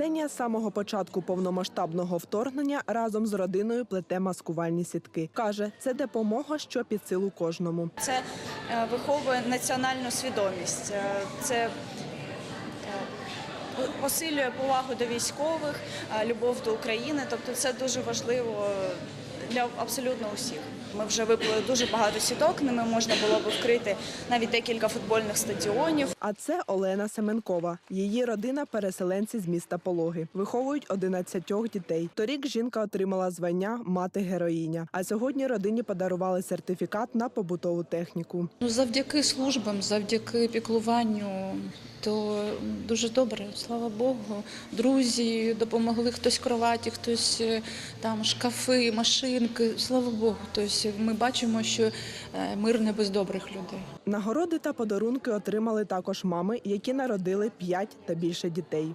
Ксенія з самого початку повномасштабного вторгнення разом з родиною плете маскувальні сітки. Каже, це допомога, що під силу кожному. Це е, виховує національну свідомість. Е, Це е, посилює повагу до військових, любов до України. Тобто це дуже важливо для абсолютно усіх. Ми вже виплили дуже багато сіток, ними можна було би вкрити навіть декілька футбольних стадіонів. А це Олена Семенкова. Її родина переселенці з міста Пологи. Виховують 11 дітей. Торік жінка отримала звання мати героїня. А сьогодні родині подарували сертифікат на побутову техніку. Ну, завдяки службам, завдяки піклуванню, то дуже добре, слава Богу. Друзі допомогли хтось кроваті, хтось е, там шкафи, машинки. Слава Богу. Тобто ми бачимо, що е, мир не без добрих людей. Нагороди та подарунки отримали також мами, які народили 5 та більше дітей.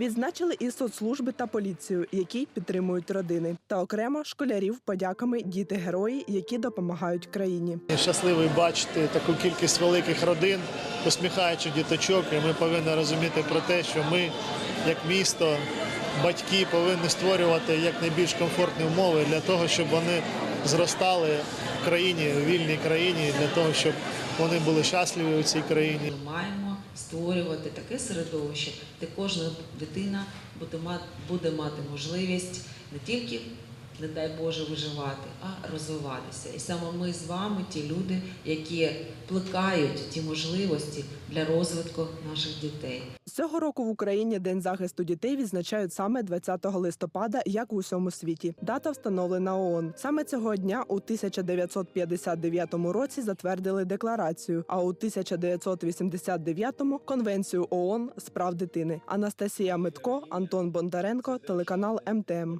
Відзначили і соцслужби та поліцію, які підтримують родини, та окремо школярів подяками діти герої, які допомагають країні. Щасливий бачити таку кількість великих родин, посміхаючих діточок. І ми повинні розуміти про те, що ми, як місто, батьки, повинні створювати якнайбільш комфортні умови для того, щоб вони зростали в країні, в вільній країні, для того, щоб вони були щасливі у цій країні. Створювати таке середовище, де кожна дитина буде мати можливість не тільки, не дай Боже, виживати, а розвиватися. І саме ми з вами ті люди, які плекають ті можливості для розвитку наших дітей. Цього року в Україні День захисту дітей відзначають саме 20 листопада, як у всьому світі. Дата встановлена ООН. Саме цього дня у 1959 році затвердили декларацію, а у 1989 – конвенцію ООН з прав дитини. Анастасія Митко, Антон Бондаренко, телеканал МТМ.